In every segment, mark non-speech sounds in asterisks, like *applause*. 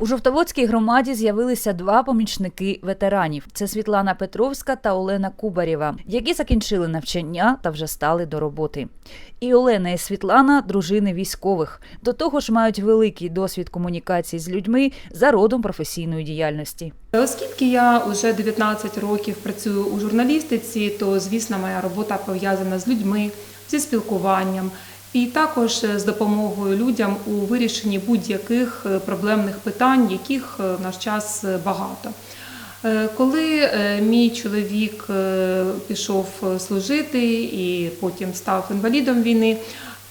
У Жовтоводській громаді з'явилися два помічники ветеранів: це Світлана Петровська та Олена Кубарєва, які закінчили навчання та вже стали до роботи. І Олена і Світлана дружини військових. До того ж, мають великий досвід комунікації з людьми за родом професійної діяльності. Оскільки я вже 19 років працюю у журналістиці, то звісно моя робота пов'язана з людьми, зі спілкуванням і також з допомогою людям у вирішенні будь-яких е, проблемних питань, яких е, в наш час е, багато. Е, Коли е, мій чоловік е, пішов е, служити і потім став інвалідом війни,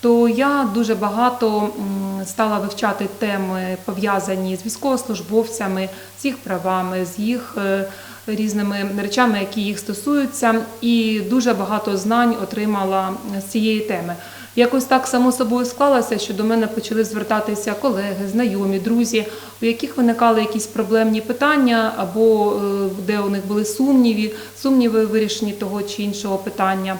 то я дуже багато стала вивчати теми пов'язані з військовослужбовцями, з їх правами, з їх е, різними речами, які їх стосуються, і дуже багато знань отримала з цієї теми. Якось так само собою склалося, що до мене почали звертатися колеги, знайомі, друзі, у яких виникали якісь проблемні питання, або е, де у них були сумніви, сумніви в вирішенні того чи іншого питання.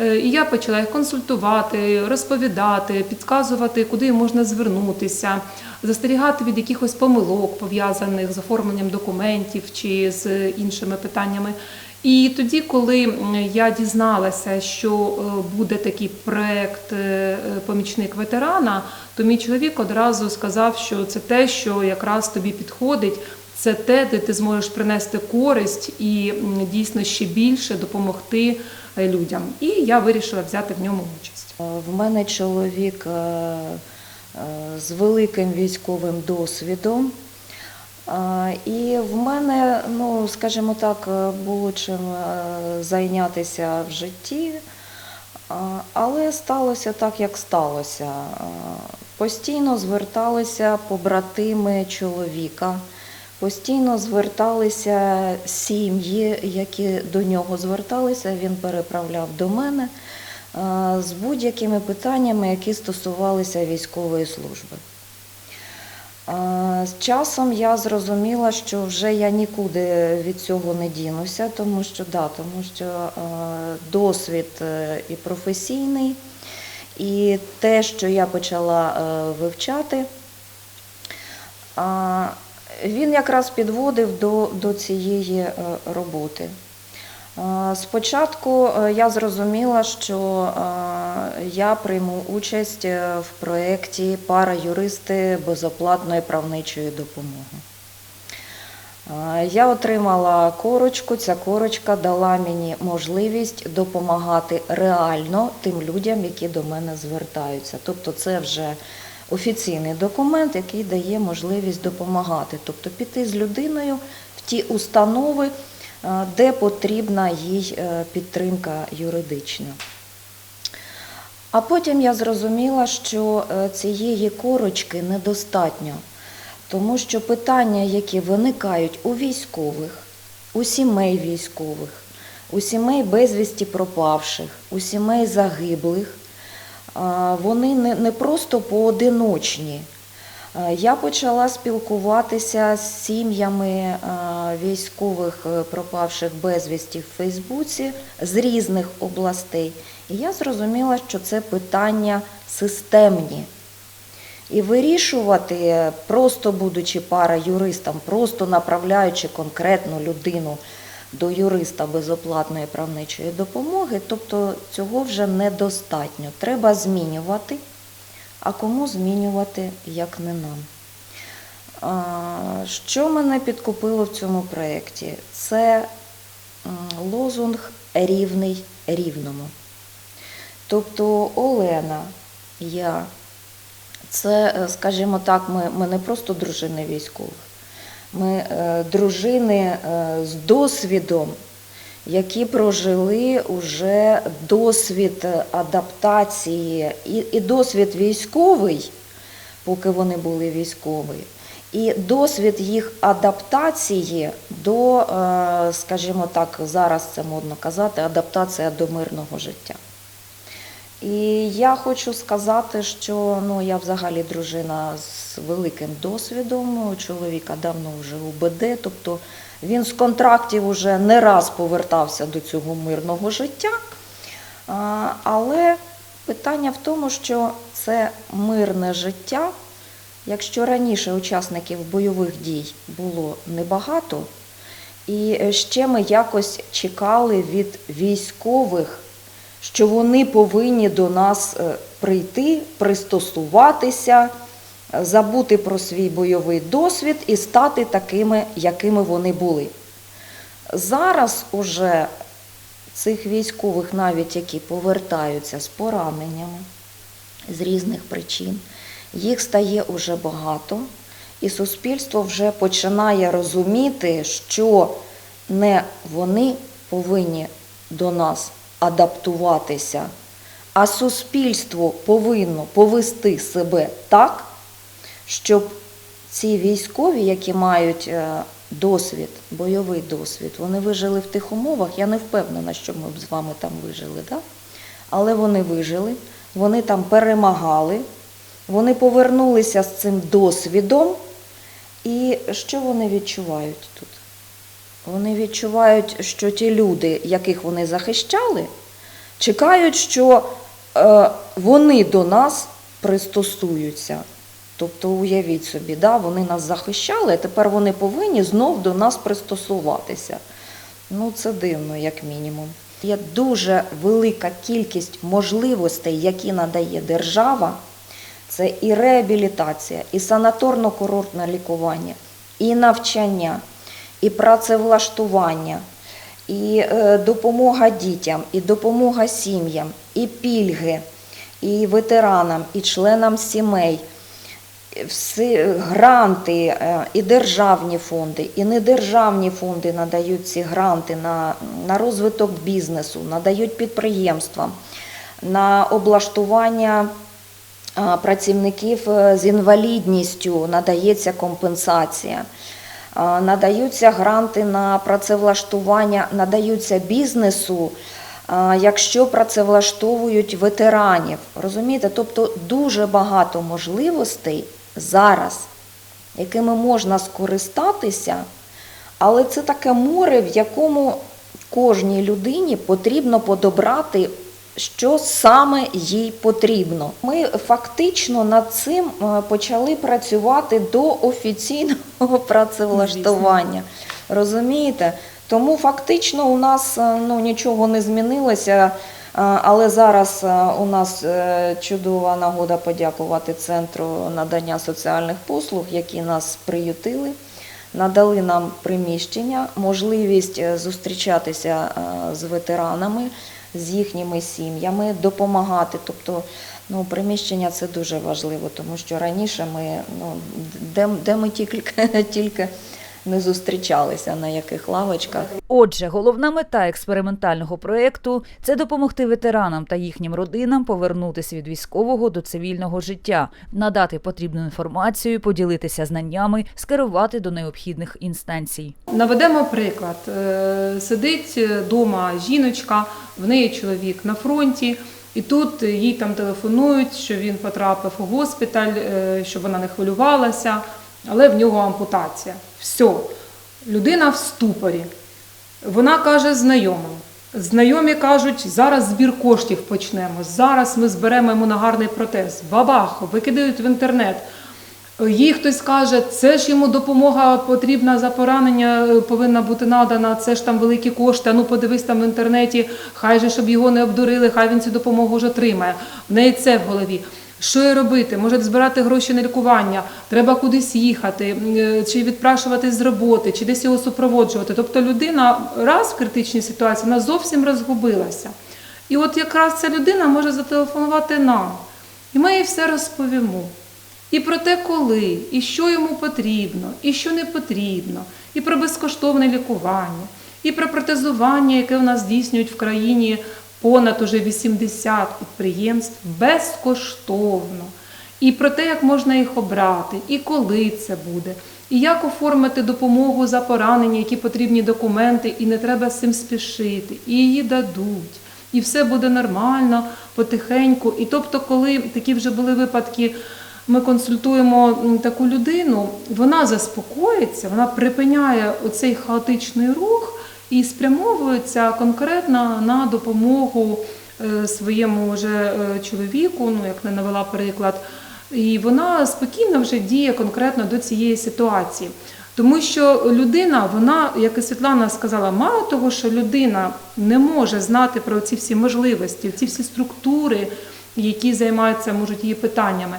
Е, І я почала їх консультувати, розповідати, підказувати, куди можна звернутися, застерігати від якихось помилок, пов'язаних з оформленням документів чи з іншими питаннями. І тоді, коли я дізналася, що е, буде такий проект е, помічник ветерана, то мій чоловік одразу сказав, що це те, що якраз тобі підходить. Це те, де ти зможеш принести користь і дійсно ще більше допомогти е, людям. І я вирішила взяти в ньому участь. В мене чоловік е, е, з великим військовим досвідом. І в мене, ну, скажімо так, е, було чим е, зайнятися в житті, але сталося так, як сталося. Постійно зверталися побратими чоловіка, постійно зверталися сім'ї, які до нього зверталися, він переправляв до мене з будь-якими питаннями, які стосувалися військової служби. Е, З часом я зрозуміла, що вже я нікуди від цього не дінуся, тому що, да, тому що е, досвід е, і професійний, і те, що я почала вивчати, він якраз підводив до, до цієї роботи. Е, Спочатку е, я зрозуміла, що е, я прийму участь в проєкті Пара юристи безоплатної правничої допомоги. Я отримала корочку. Ця корочка дала мені можливість допомагати реально тим людям, які до мене звертаються. Тобто, це вже офіційний документ, який дає можливість допомагати, тобто піти з людиною в ті установи, де потрібна їй е, підтримка юридична. А потім я зрозуміла, що е, цієї корочки недостатньо, тому що питання, які виникають у військових, у сімей військових, у сімей безвісті пропавших, у сімей загиблих, вони не просто поодиночні. Е, Я почала спілкуватися з сім'ями е, військових е, пропавших безвісті в Фейсбуці з різних областей. І я зрозуміла, що це питання системні. І вирішувати, просто будучи пара-юристом, просто направляючи конкретну людину до юриста безоплатної правничої допомоги, тобто цього вже недостатньо. Треба змінювати. А кому змінювати, як не нам? Що мене підкупило в цьому проєкті? Це лозунг рівний рівному. Тобто Олена, я, це, е, скажімо так, ми, ми не просто дружини військових, ми е, дружини е, з досвідом, які прожили уже досвід адаптації і, і досвід військовий, поки вони були військові, і досвід їх адаптації до, е, скажімо так, зараз це модно казати, адаптація до мирного життя. І я хочу сказати, що ну, я взагалі дружина з великим досвідом. Чоловіка давно вже УБД, тобто він з контрактів уже не раз повертався до цього мирного життя. Але питання в тому, що це мирне життя, Якщо раніше учасників бойових дій було небагато, і ще ми якось чекали від військових, що вони повинні до нас е, прийти, пристосуватися, забути про свій бойовий досвід і стати такими, якими вони були. Зараз уже цих військових, навіть які повертаються з пораненнями з різних причин, їх стає уже багато, і суспільство вже починає розуміти, що не вони повинні до нас адаптуватися, а суспільство повинно повести себе так, щоб ці військові, які мають е, досвід, бойовий досвід, вони вижили в тих умовах. Я не впевнена, що ми б з вами там вижили, да? але вони вижили, вони там перемагали, вони повернулися з цим досвідом. І що вони відчувають тут? Вони відчувають, що ті люди, яких вони захищали, чекають, що е, вони до нас пристосуються. Тобто, уявіть собі, да, вони нас захищали, а тепер вони повинні знов до нас пристосуватися. Ну, це дивно, як мінімум. Є дуже велика кількість можливостей, які надає держава. Це і реабілітація, і санаторно-курортне лікування, і навчання, і працевлаштування, і е, допомога дітям, і допомога сім'ям, і пільги, і ветеранам, і членам сімей, всі гранти, е, і державні фонди, і недержавні фонди надають ці гранти на, на розвиток бізнесу, надають підприємствам, на облаштування працівників е, з інвалідністю надається компенсація. Надаються гранти на працевлаштування, надаються бізнесу, якщо працевлаштовують ветеранів. Розумієте? Тобто дуже багато можливостей зараз, якими можна скористатися, але це таке море, в якому кожній людині потрібно подобрати що саме їй потрібно. Ми фактично над цим е, почали працювати до офіційного *laughs* працевлаштування. Розумієте? Тому фактично у нас е, ну, нічого не змінилося. Е, Але зараз е, у нас е, чудова нагода подякувати Центру надання соціальних послуг, які нас приютили, надали нам приміщення, можливість зустрічатися з ветеранами з їхніми сім'ями, допомагати. Тобто, ну, приміщення це дуже важливо, тому що раніше ми, ну, де, де ми тільки, *laughs* тільки не зустрічалися, на яких лавочках. Отже, головна мета експериментального проєкту – це допомогти ветеранам та їхнім родинам повернутися від військового до цивільного життя, надати потрібну інформацію, поділитися знаннями, скерувати до необхідних інстанцій. Наведемо приклад. Е, Сидить вдома жіночка, в неї чоловік на фронті, і тут їй там телефонують, що він потрапив у госпіталь, е, щоб вона не хвилювалася, але в нього ампутація. Все, людина в ступорі. Вона каже знайомим. Знайомі кажуть, зараз збір коштів почнемо. Зараз ми зберемо йому на гарний протез. Бабах, викидають в інтернет. Їй хтось каже, це ж йому допомога потрібна за поранення, повинна бути надана, це ж там великі кошти. Ну подивись там в інтернеті, хай же, щоб його не обдурили, хай він цю допомогу вже отримає. В неї це в голові. Що їй робити? Може збирати гроші на лікування, треба кудись їхати, е, чи відпрашуватись з роботи, чи десь його супроводжувати. Тобто людина раз в критичній ситуації вона зовсім розгубилася. І от якраз ця людина може зателефонувати нам, і ми їй все розповімо. І про те, коли, і що йому потрібно, і що не потрібно, і про безкоштовне лікування, і про протезування, яке в нас здійснюють в країні понад уже 80 підприємств безкоштовно, і про те, як можна їх обрати, і коли це буде, і як оформити допомогу за поранення, які потрібні документи, і не треба з цим спішити, і її дадуть. І все буде нормально, потихеньку. І тобто, коли такі вже були випадки, ми консультуємо таку людину, вона заспокоїться, вона припиняє оцей хаотичний рух і спрямовується конкретно на допомогу е, своєму вже е, чоловіку, ну як не навела приклад, І вона спокійно вже діє конкретно до цієї ситуації. Тому що людина, вона, як і Світлана сказала, мало того, що людина не може знати про ці всі можливості, ці всі структури, які займаються можуть її питаннями.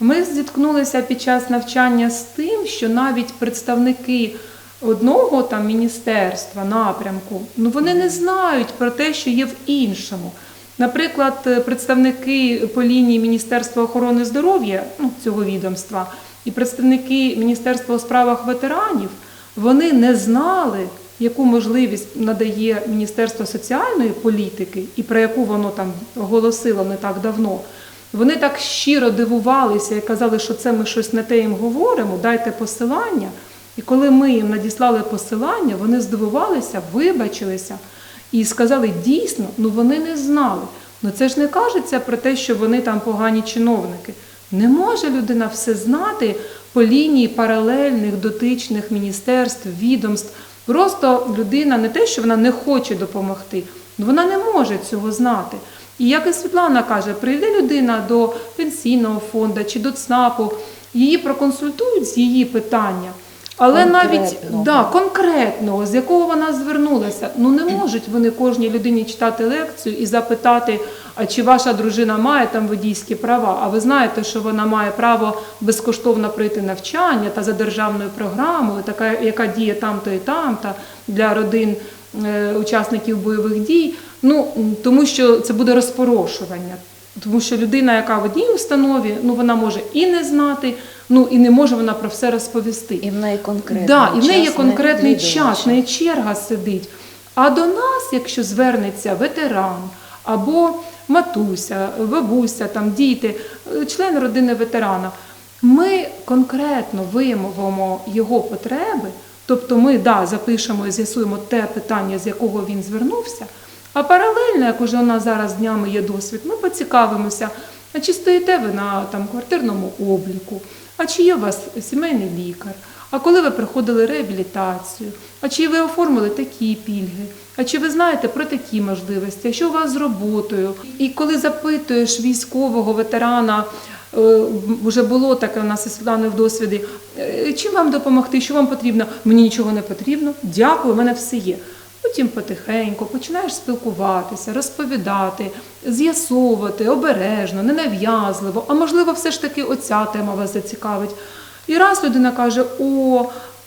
Ми зіткнулися під час навчання з тим, що навіть представники одного там міністерства, напрямку, ну вони не знають про те, що є в іншому. Наприклад, е, представники по лінії Міністерства охорони здоров'я ну, цього відомства і представники Міністерства у справах ветеранів вони не знали, яку можливість надає Міністерство соціальної політики і про яку воно там оголосило не так давно. Вони так щиро дивувалися і казали, що це ми щось не те їм говоримо, дайте посилання. І коли ми їм надіслали посилання, вони здивувалися, вибачилися і сказали, дійсно, ну вони не знали. Ну це ж не кажеться про те, що вони там погані чиновники. Не може людина все знати по лінії паралельних дотичних міністерств, відомств. Просто людина не те, що вона не хоче допомогти, ну, вона не може цього знати. І як і Світлана каже, прийде людина до пенсійного фонду чи до ЦНАПу, її проконсультують з її питання. Але навіть да, конкретного, з якого вона звернулася, ну не можуть вони кожній людині читати лекцію і запитати, а чи ваша дружина має там водійські права? А ви знаєте, що вона має право безкоштовно пройти навчання та за державною програмою, така яка діє там-то і там-то для родин е, учасників бойових дій. Ну тому що це буде розпорошування. Тому що людина, яка в одній установі, ну вона може і не знати, ну і не може вона про все розповісти. І в неї конкретний Да, і в неї є конкретний не час, в неї черга сидить. А до нас, якщо звернеться ветеран або матуся, бабуся, там діти, е, член родини ветерана, ми конкретно виявимо його потреби, тобто ми да, запишемо і з'ясуємо те питання, з якого він звернувся. А паралельно, як уже у нас зараз днями є досвід, ми поцікавимося, а чи стоїте ви на там, квартирному обліку, а чи є у вас сімейний лікар, а коли ви проходили реабілітацію, а чи ви оформили такі пільги, а чи ви знаєте про такі можливості, а що у вас з роботою? І коли запитуєш військового ветерана, е, вже було таке у нас із Світланою в досвіді, е, чим вам допомогти, що вам потрібно? Мені нічого не потрібно, дякую, у мене все є. Потім потихеньку починаєш спілкуватися, розповідати, з'ясовувати обережно, ненав'язливо. А можливо, все ж таки оця тема вас зацікавить. І раз людина каже: О,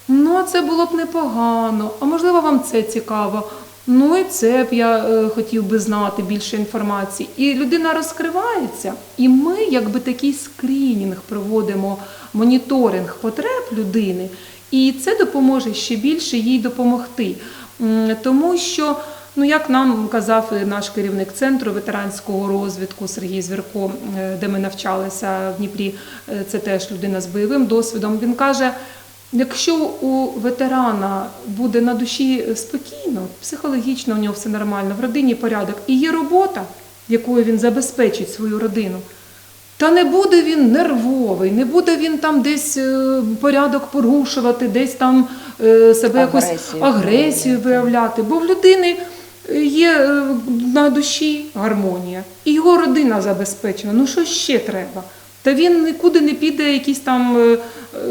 ну це було б непогано, а можливо, вам це цікаво. Ну і це б я е, хотів би знати більше інформації. І людина розкривається, і ми, якби такий скринінг проводимо, моніторинг потреб людини, і це допоможе ще більше їй допомогти. Тому що, ну як нам казав наш керівник центру ветеранського розвитку Сергій Звірко, е, де ми навчалися в Дніпрі, е, це теж людина з бойовим досвідом. Він каже: якщо у ветерана буде на душі спокійно, психологічно у нього все нормально, в родині порядок і є робота, якою він забезпечить свою родину. Та не буде він нервовий, не буде він там десь е, порядок порушувати, десь там е, себе якусь Агресію агресію виявляти. Бо в людини є е, на душі гармонія, і його родина забезпечена. Ну що ще треба? Та він нікуди не піде якісь там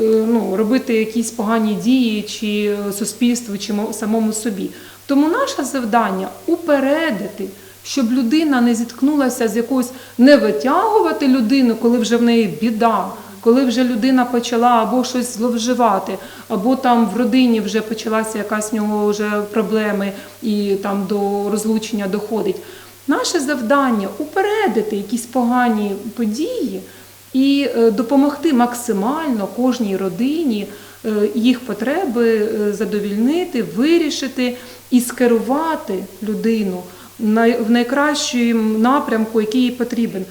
ну, робити якісь погані дії чи суспільству, чи самому собі. Тому наше завдання упередити щоб людина не зіткнулася з якоюсь не витягувати людину, коли вже в неї біда, коли вже людина почала або щось зловживати, або там в родині вже почалася якась в нього вже проблеми і там до розлучення доходить. Наше завдання упередити якісь погані події і е, допомогти максимально кожній родині е, їх потреби е, задовільнити, вирішити і скерувати людину в найкращому напрямку, який їй потрібен.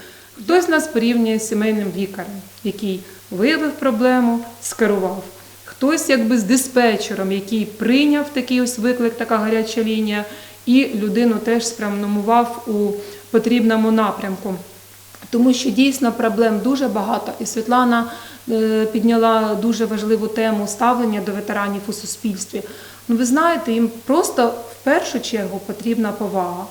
Хтось нас порівнює з сімейним лікарем, який виявив проблему, скерував. Хтось якби з диспетчером, який прийняв такий ось виклик, така гаряча лінія, і людину теж спрямував у потрібному напрямку. Тому що дійсно проблем дуже багато, і Світлана е, підняла дуже важливу тему ставлення до ветеранів у суспільстві. Ну, ви знаєте, їм просто в першу чергу потрібна повага.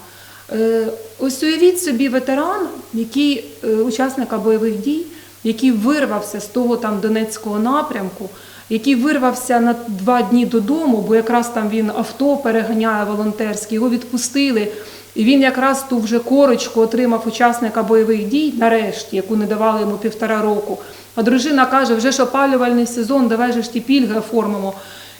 Е, Ось уявіть собі ветеран, який е, учасника бойових дій, який вирвався з того там Донецького напрямку, який вирвався на два дні додому, бо якраз там він авто переганяє волонтерське, його відпустили. І він якраз ту вже корочку отримав учасника бойових дій, нарешті, яку не давали йому півтора року. А дружина каже: вже ж опалювальний сезон, давай же ж ті пільги оформимо.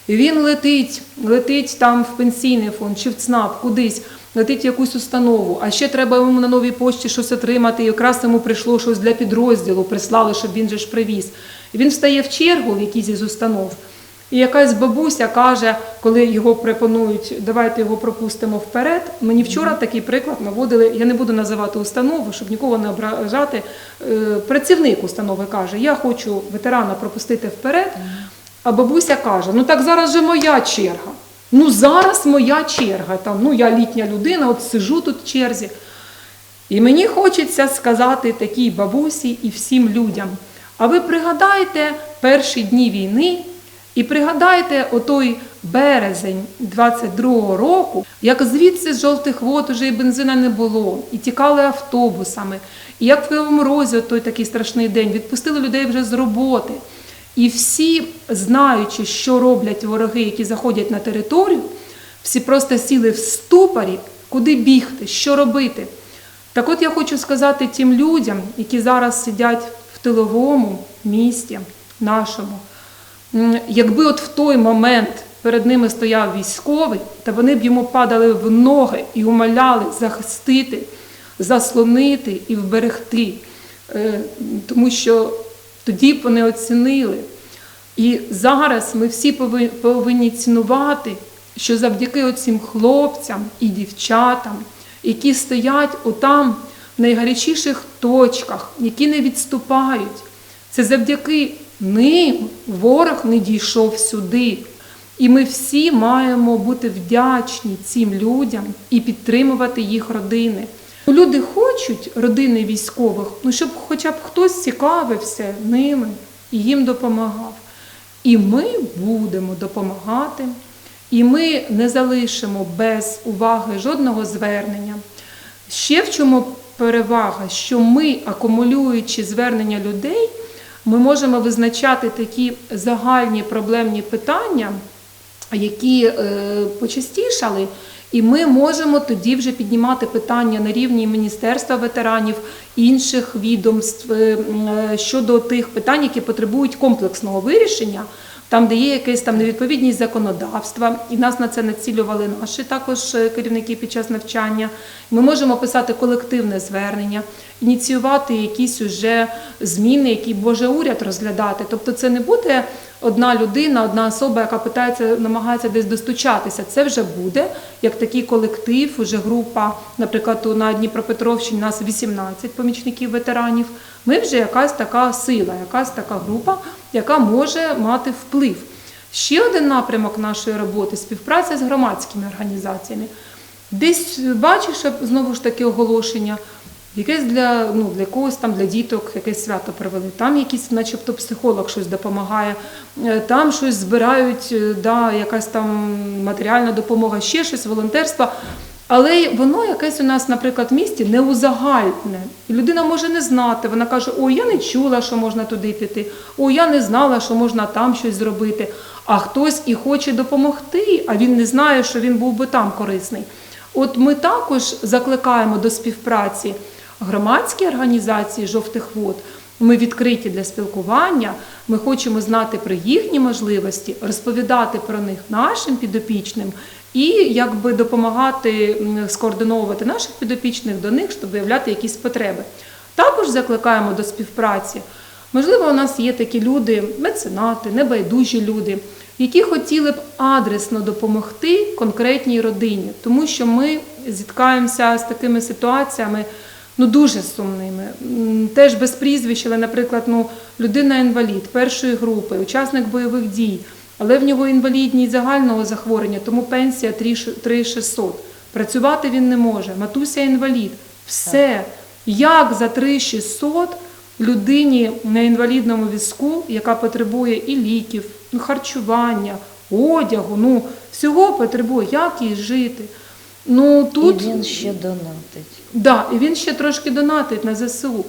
Він летить, летить там в пенсійний фонд чи в ЦНАП, кудись, летить в якусь установу. А ще треба йому на новій пошті щось отримати. І якраз йому прийшло щось для підрозділу, прислали, щоб він же ж привіз. І він встає в чергу в якійсь із установ. І якась бабуся каже, коли його пропонують, давайте його пропустимо вперед. Мені вчора такий приклад наводили. Я не буду називати установу, щоб нікого не ображати. Е, Працівник установи каже: Я хочу ветерана пропустити вперед. А бабуся каже: Ну так зараз же моя черга. Ну зараз моя черга. Там, ну я літня людина, от сижу тут в черзі. І мені хочеться сказати такій бабусі і всім людям. А ви пригадайте перші дні війни і пригадайте отой березень 22-го року, як звідси з жовтих вод уже і бензина не було, і тікали автобусами, і як в Кривому Розі той такий страшний день відпустили людей вже з роботи. І всі, знаючи, що роблять вороги, які заходять на територію, всі просто сіли в ступорі, куди бігти, що робити. Так от я хочу сказати тим людям, які зараз сидять в тиловому місті нашому, якби от в той момент перед ними стояв військовий, та вони б йому падали в ноги і умоляли захистити, заслонити і вберегти, Е, тому що тоді б вони оцінили. І зараз ми всі повинні цінувати, що завдяки оцим хлопцям і дівчатам, які стоять отам в найгарячіших точках, які не відступають, це завдяки ним ворог не дійшов сюди. І ми всі маємо бути вдячні цим людям і підтримувати їх родини. Ну, Люди хочуть родини військових, ну щоб хоча б хтось цікавився ними і їм допомагав. І ми будемо допомагати, і ми не залишимо без уваги жодного звернення. Ще в чому перевага, що ми, акумулюючи звернення людей, ми можемо визначати такі загальні проблемні питання, які е, почастішали, і ми можемо тоді вже піднімати питання на рівні Міністерства ветеранів, інших відомств е, е, щодо тих питань, які потребують комплексного вирішення. Там, де є якась там невідповідність законодавства, і нас на це націлювали наші також е, керівники під час навчання. Ми можемо писати колективне звернення, ініціювати якісь уже зміни, які може уряд розглядати. Тобто, це не буде одна людина, одна особа, яка питається, намагається десь достучатися. Це вже буде як такий колектив, уже група, наприклад, на Дніпропетровщині нас 18 помічників ветеранів. Ми вже якась така сила, якась така група, яка може мати вплив. Ще один напрямок нашої роботи співпраця з громадськими організаціями. Десь бачиш знову ж таки оголошення, якесь для, ну, для когось там, для діток, якесь свято провели. Там якийсь, начебто, психолог щось допомагає, е, там щось збирають, е, да, якась там матеріальна допомога, ще щось, волонтерство. Але воно якесь у нас, наприклад, в місті не узагальне. І людина може не знати. Вона каже: Ой, я не чула, що можна туди піти. Ой, я не знала, що можна там щось зробити. А хтось і хоче допомогти, а він не знає, що він був би там корисний. От ми також закликаємо до співпраці громадські організації жовтих вод. Ми відкриті для спілкування. Ми хочемо знати про їхні можливості, розповідати про них нашим підопічним і якби допомагати скоординовувати наших підопічних до них, щоб виявляти якісь потреби. Також закликаємо до співпраці. Можливо, у нас є такі люди, меценати, небайдужі люди, які хотіли б адресно допомогти конкретній родині, тому що ми зіткаємося з такими ситуаціями. Ну дуже сумними. Теж без прізвищ, але, наприклад, ну, людина-інвалід першої групи, учасник бойових дій, але в нього інвалідність загального захворювання, тому пенсія 3600. Працювати він не може. Матуся інвалід. Все. Як за 3600 людині на інвалідному візку, яка потребує і ліків, ну, харчування, одягу, ну всього потребує, як їй жити. Ну тут І він ще донатить. Да, і він ще трошки донатить на ЗСУ.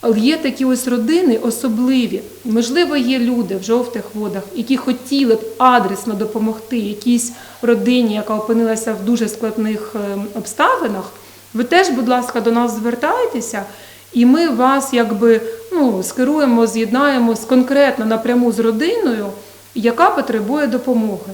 Але є такі ось родини особливі. Можливо, є люди в жовтих водах, які хотіли б адресно допомогти якійсь родині, яка опинилася в дуже складних е, обставинах. Ви теж, будь ласка, до нас звертайтеся, і ми вас якби ну, скеруємо, з'єднаємо конкретно напряму з родиною, яка потребує допомоги.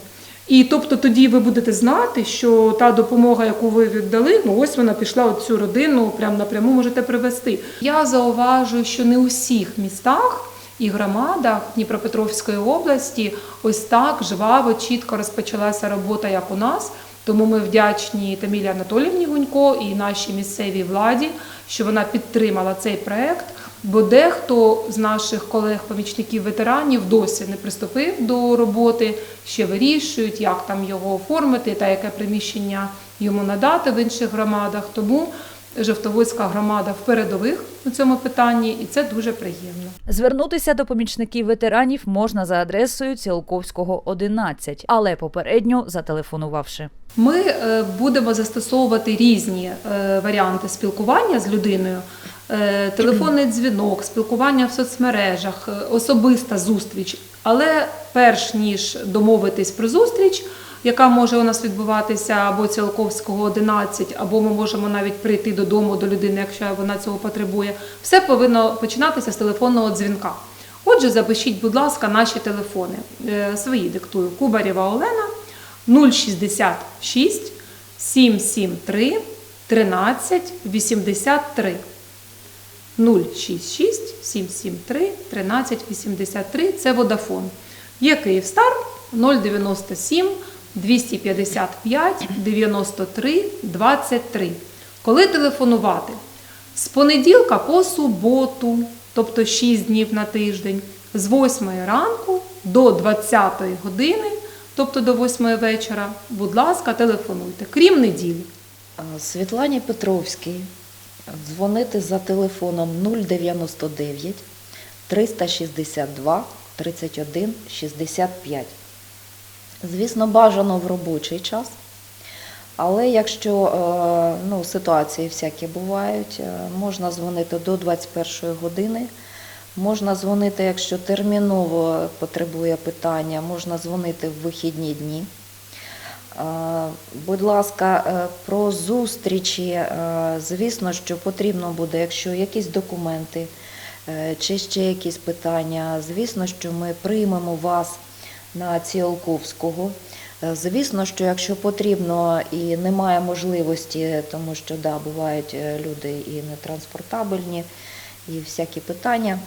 І тобто тоді ви будете знати, що та допомога, яку ви віддали, ну ось вона пішла от цю родину, прямо напряму можете привезти. Я зауважую, що не у всіх містах і громадах Дніпропетровської області ось так жваво, чітко розпочалася робота, як у нас. Тому ми вдячні Тамілі Анатоліївні Гунько і нашій місцевій владі, що вона підтримала цей проект. Бо дехто з наших колег-помічників ветеранів досі не приступив до роботи, ще вирішують, як там його оформити та яке приміщення йому надати в інших громадах. Тому Жовтоводська громада в передових у цьому питанні, і це дуже приємно. Звернутися до помічників ветеранів можна за адресою Ціолковського 11, але попередньо зателефонувавши. Ми е, будемо застосовувати різні е, варіанти спілкування з людиною. Е, Телефонний дзвінок, спілкування в соцмережах, е, особиста зустріч. Але перш ніж домовитись про зустріч, яка може у нас відбуватися або Цілковського 11, або ми можемо навіть прийти додому до людини, якщо вона цього потребує, все повинно починатися з телефонного дзвінка. Отже, запишіть, будь ласка, наші телефони. Е, Свої диктую Кубарєва Олена 066 773 13 83. 066 773 13 83 це Водафон. Є Київстар 097 255 93 23. Коли телефонувати? З понеділка по суботу, тобто 6 днів на тиждень, з 8 ранку до 20 години, тобто до 8 вечора, будь ласка, телефонуйте, крім неділі. Світлані Петровській дзвонити за телефоном 099 362 31 65. Звісно, бажано в робочий час. Але якщо е, ну, ситуації всякі бувають, е, можна дзвонити до 21 години. Можна дзвонити, якщо терміново потребує питання, можна дзвонити в вихідні дні. Е, Будь ласка, е, про зустрічі, е, звісно, що потрібно буде, якщо якісь документи чи ще якісь питання, звісно, що ми приймемо вас на Ціолковського. Звісно, що якщо потрібно і немає можливості, тому що да, бувають люди і нетранспортабельні, і всякі питання.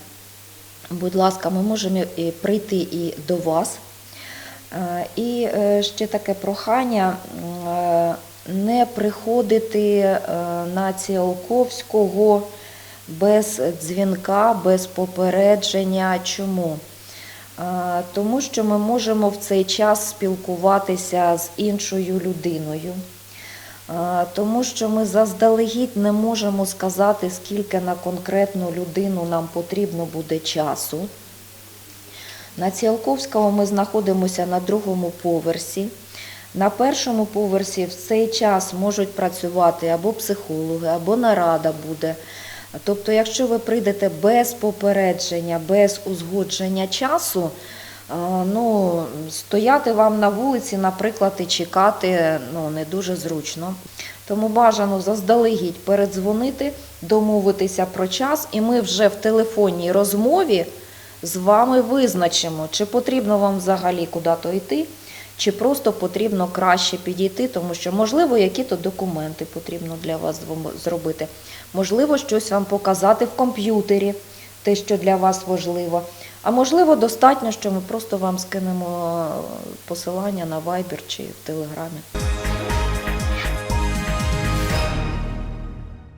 Будь ласка, ми можемо прийти і до вас. Е, І е, ще таке прохання е, не приходити на Ціолковського без дзвінка, без попередження. Чому? Тому що ми можемо в цей час спілкуватися з іншою людиною. Тому що ми заздалегідь не можемо сказати, скільки на конкретну людину нам потрібно буде часу. На Ціолковського ми знаходимося на другому поверсі. На першому поверсі в цей час можуть працювати або психологи, або нарада буде. Тобто, якщо ви прийдете без попередження, без узгодження часу, ну, стояти вам на вулиці, наприклад, і чекати ну, не дуже зручно. Тому бажано заздалегідь передзвонити, домовитися про час, і ми вже в телефонній розмові з вами визначимо, чи потрібно вам взагалі куди-то йти, чи просто потрібно краще підійти, тому що, можливо, які-то документи потрібно для вас зробити. Можливо, щось вам показати в комп'ютері, те, що для вас важливо. А можливо, достатньо, що ми просто вам скинемо е, посилання на Viber чи в Телеграмі.